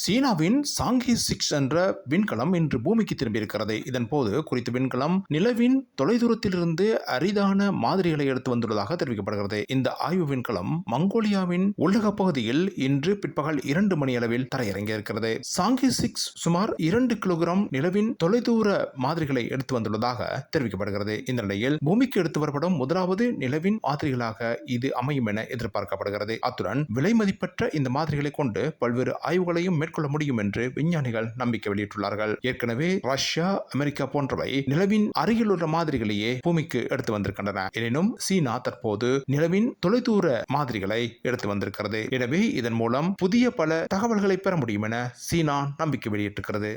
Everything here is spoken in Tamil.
சீனாவின் சாங்கி சிக்ஸ் என்ற விண்கலம் இன்று பூமிக்கு திரும்பியிருக்கிறது. இதன் போது குறித்த விண்கலம் நிலவின் தொலைதூரத்திலிருந்து அரிதான மாதிரிகளை எடுத்து வந்துள்ளதாக தெரிவிக்கப்படுகிறது. இந்த ஆய்வு விண்கலம் மங்கோலியாவின் உள்ளக பகுதியில் இன்று பிற்பகல் இரண்டு மணி அளவில் தரையிறங்கியிருக்கிறது சாங்கி சிக்ஸ் சுமார் இரண்டு கிலோகிராம் நிலவின் தொலைதூர மாதிரிகளை எடுத்து வந்துள்ளதாக தெரிவிக்கப்படுகிறது. இந்த நிலையில் பூமிக்கு எடுத்து வரப்படும் முதலாவது நிலவின் மாதிரிகளாக இது அமையும் என எதிர்பார்க்கப்படுகிறது. அத்துடன் விலை மதிப்பற்ற இந்த மாதிரிகளை கொண்டு பல்வேறு ஆய்வுகளையும் மேற்கொள்ள முடியும் என்று விஞ்ஞானிகள் நம்பிக்கை வெளியிட்டுள்ளார்கள். ஏற்கனவே ரஷ்யா அமெரிக்கா போன்றவை நிலவின் அருகில் உள்ள மாதிரிகளையே பூமிக்கு எடுத்து வந்திருக்கின்றன. எனினும் சீனா தற்போது நிலவின் தொலைதூர மாதிரிகளை எடுத்து வந்திருக்கிறது. எனவே இதன் மூலம் புதிய பல தகவல்களை பெற முடியும் என சீனா நம்பிக்கை வெளியிட்டிருக்கிறது.